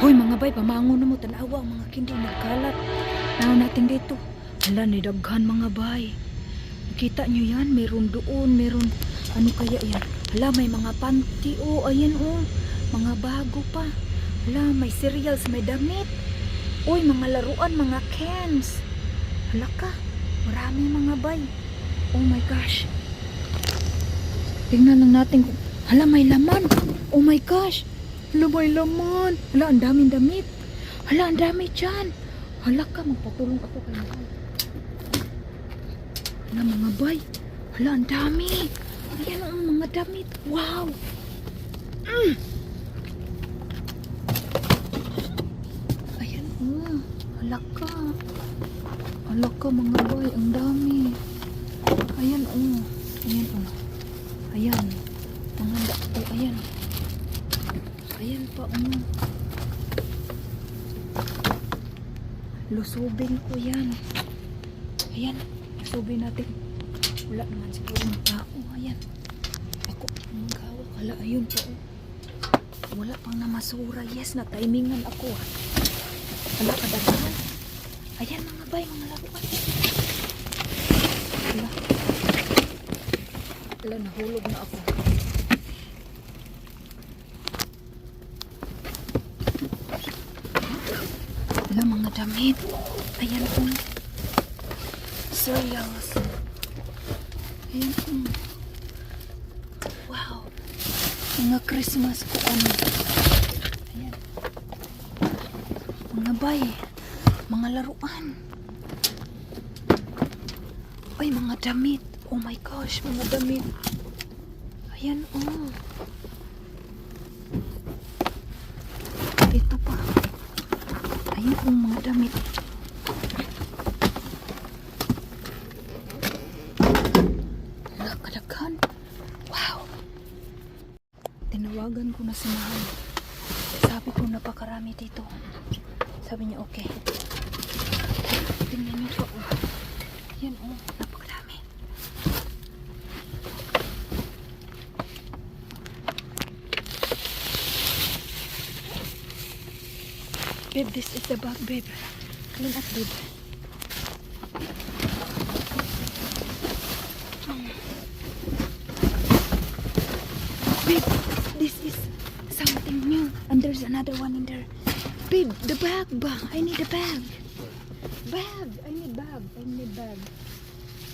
Hoy mga bay, pamango na mo, tanawa ang mga kindi nagkalat. Tanaw natin dito. Hala, ni daghan mga bay. Kita nyo yan, meron doon, meron, ano kaya yan? Hala, may mga panty, oh, ayan oh. Mga bago pa. Hala, may cereals, may damit. Uy, mga laruan, mga cans. Hala ka, marami mga bay. Oh my gosh. Tingnan lang natin kung, hala, may laman. Oh my gosh. Hala, may. Hala, ang daming damit. Hala, ang dami dyan. Hala ka, magpatulong ako kay Mahal. Hala, mga bay. Hala, ang dami. Ayan ang mga damit. Wow. Mm. Ayan, oh. Hala ka. Hala ka, mga bay. Ang dami. Ayan, oh. Ayan, oh. Ayan. Mga da... Oh, ayan. Ayan pa, oh. Lusubin ko yan. Ayan. Lusubin natin. Wala naman siguro ng tao. Ayan. Ako, magawa. Hala, ayun pa, oh. Wala pang namasura. Yes, na timingan ako, ah. Hala, kadagahan. Ayan, mga bay, mga laruan. Hala. Hala, nahulog na ako. Hala, mga damit. Ayan po. Cereals. Ayan po. Wow. Mga Christmas ko ano. Ayan. Mga bay. Mga laruan. Ay, mga damit. Oh my gosh, mga damit. Ayan, oh. Ito pa. Oh, mga damit. Wala, kadaghan. Wow. Tinawagan ko na si Mahal. Sabi ko, napakarami dito. Sabi niya, okay. Tingnan niyo po. Yan, oh, Babe, this is the bag, babe. Clean up, babe. Babe, this is something new. And there's another one in there. Babe, the bag ba? I need a bag. Bag! I need bag. I need bag.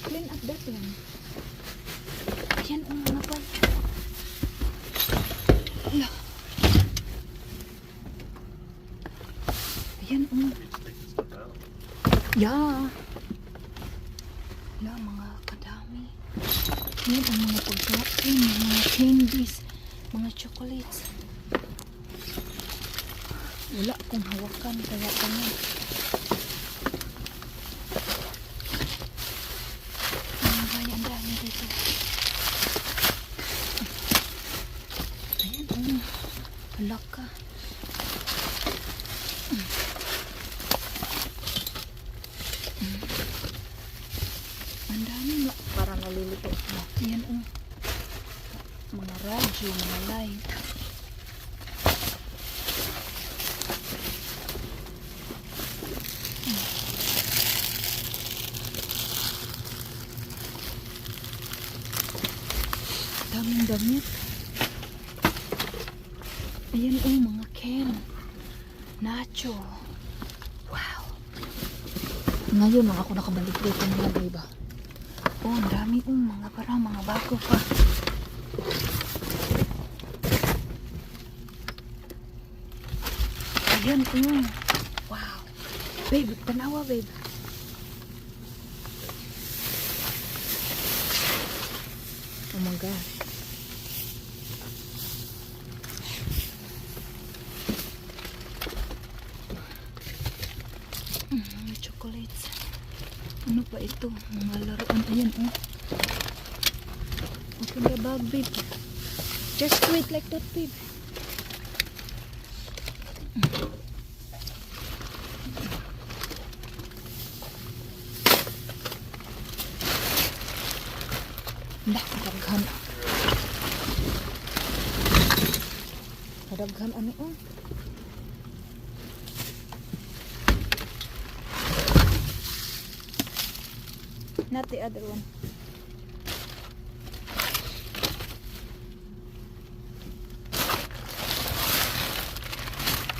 Clean up that one. Ayan, ang mga bag. Ala. Ayan, um. Yeah. Ala, mga kadami. Ayan, ang mga pagkain, mga candies, mga chocolates. Wala akong hawakan, kaya kanya. Ang bayan dami dito. Ayan, um. Wala ka. Ang dami no. Nalilito mo. Ayan oh. Mga radyo, mga light. Daming damit. Ayan oh, mga Ken. Nacho. Wow. Ngayon lang ako nakabalik dito mga iba. Oh, ang dami oh, mga parang mga bago pa. Ayan, oh. Wow. Babe, tanawa, babe. Oh my gosh. Mm, mga chocolates. Ano pa ito? Mga laruan. Ayan, oh. Open the bag, babe. Just wait like that, babe. Kadaghan. Kadaghan, ano, oh. Not the other one.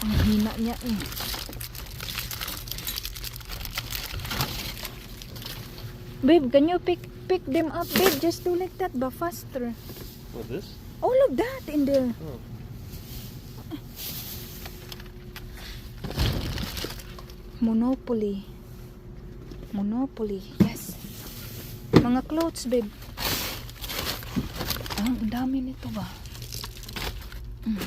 Ang hina niya eh. Babe, can you pick pick them up, babe? Just do like that, but faster. What, this? All of that in there. Oh. Monopoly. Monopoly. Mga clothes, babe. Ah, ang dami nito ba? Mm.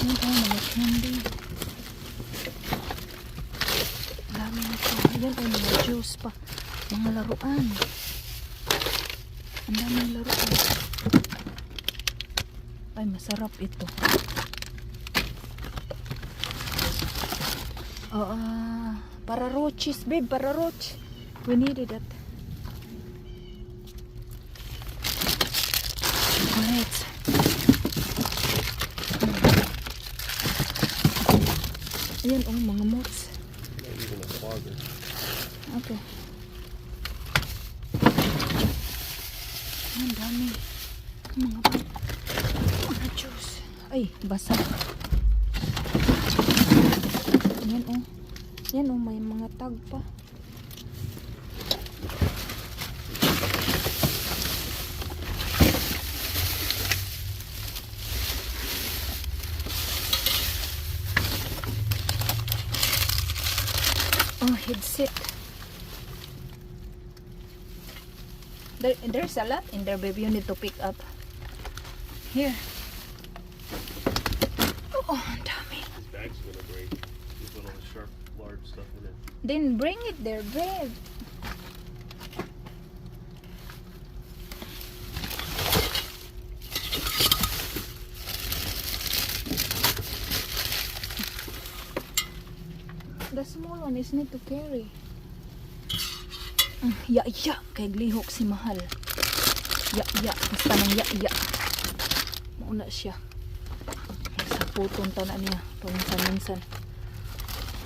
Ano ba mga candy? Ang dami nito. Ayan, ay mga juice pa. Mga laruan. Ang daming laruan. Ay, masarap ito. Oo, ah, para roaches, babe, para roach. We needed that. Alright. Ayan, oh, mga moths. Okay. Ang dami. Mga. Mga juice. Ay, basa. Yan oh. Yan oh, may mga tag pa. Oh, headset. There, there's a lot in there, baby. You need to pick up. Here. Oh, ang dami. This bag's gonna break. You put all the sharp, large stuff in it. Then bring it there, babe. The small one is need to carry. Mm, ya ya kay glihok si mahal. Ya ya basta nang ya ya. Mauna siya. Sa puton ta na niya paminsan-minsan.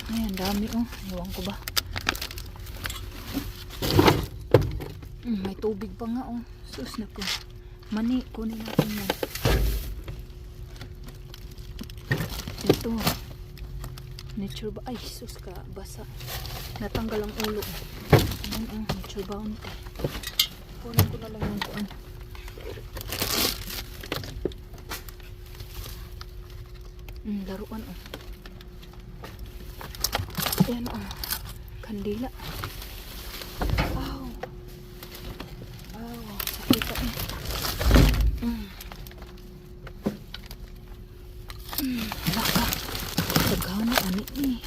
Ay, ang dami oh. Ewan ko ba. Mm, may tubig pa nga oh. Sus na ko. Mani, kunin natin yan. Ito. Nature ba? Ay, sus ka. Basa. Natanggal ang ulo. Ayan oh. Nature bounty. Kunin ko na lang yung kuan. Mm, laruan oh. Ayan oh. Kandila. Wow. Wow. Sakita eh. Mm. Mm. Baka. Sagana ani eh.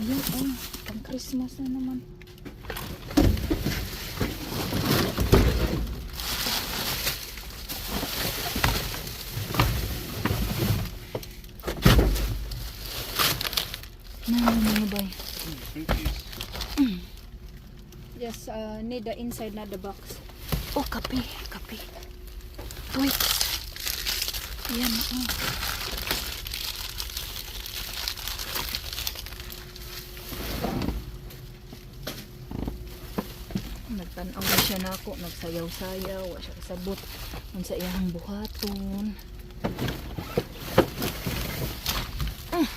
Ayan oh. Pang Christmas na naman. Nani mga bay. Cookies. Yes, need the inside, not the box. Oh, kape, kape. Wait. Yan, oh. Nagtanaw na siya na ako, nagsayaw-sayaw, wa siya kasabot. Ang sa iyang buhaton. Ah.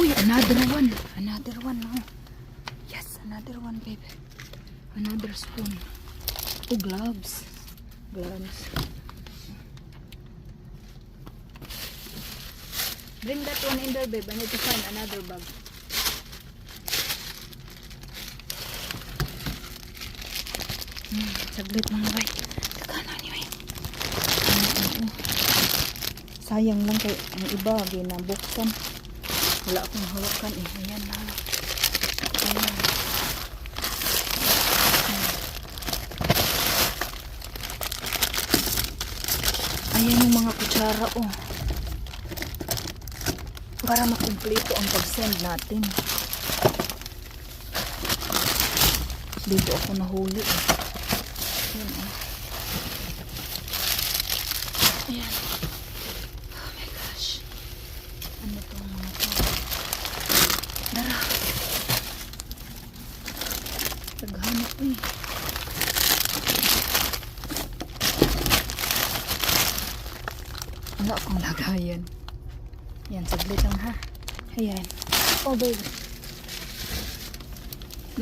Uy, another one. Another one, oh. Another one, babe. Another spoon. Oh, gloves. Gloves. Bring that one in there, babe. I need to find another bag. Hmm, saglit mga bay. Takanan niyo eh. Ano, ano. Sayang lang kay ang iba, ginabuksan. Wala akong hawakan eh. Ayan. Ayan yung mga kutsara, oh. Para makumpleto ang pag-send natin. Dito ako nahuli, eh. Ayan, oh. Ayan. Oh my gosh. Ano to mga to? Tara. Taghanap, eh. Wala akong lagayan. Yan, saglit lang ha. Ayan. Oh, baby.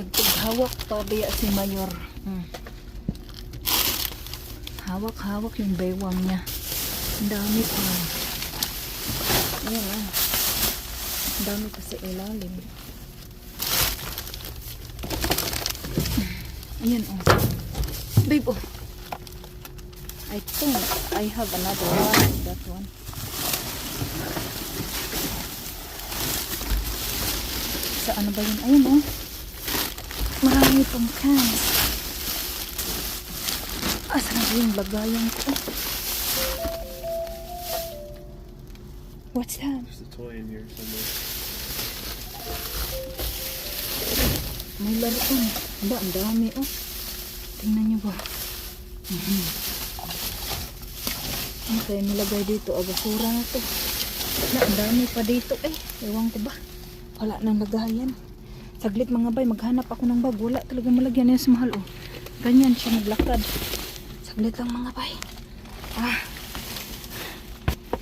Nagpaghawak pa biya si Mayor. Hmm. Hawak-hawak yung baywang niya. Ang dami pa. Ayan ah. Ang dami pa sa ilalim. Ayan oh. Babe oh. I think I have another one. That one. Sa ano ba yun? Ayun oh. Marami pang cans. Asa na ba yung lagayan ko? What's that? There's a toy in here somewhere. May laruan. Ba, ang dami oh. Tingnan nyo ba? Mhm. Ano kaya nilagay dito? Ah, basura na to. Na, dami pa dito eh. Ewan ko ba? Wala nang lagayan. Saglit mga bay, maghanap ako ng bag. Wala talaga malagyan yan sa mahal oh. Ganyan siya naglakad. Saglit lang mga bay. Ah.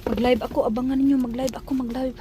Mag-live ako. Abangan ninyo. Mag-live ako. Mag-live.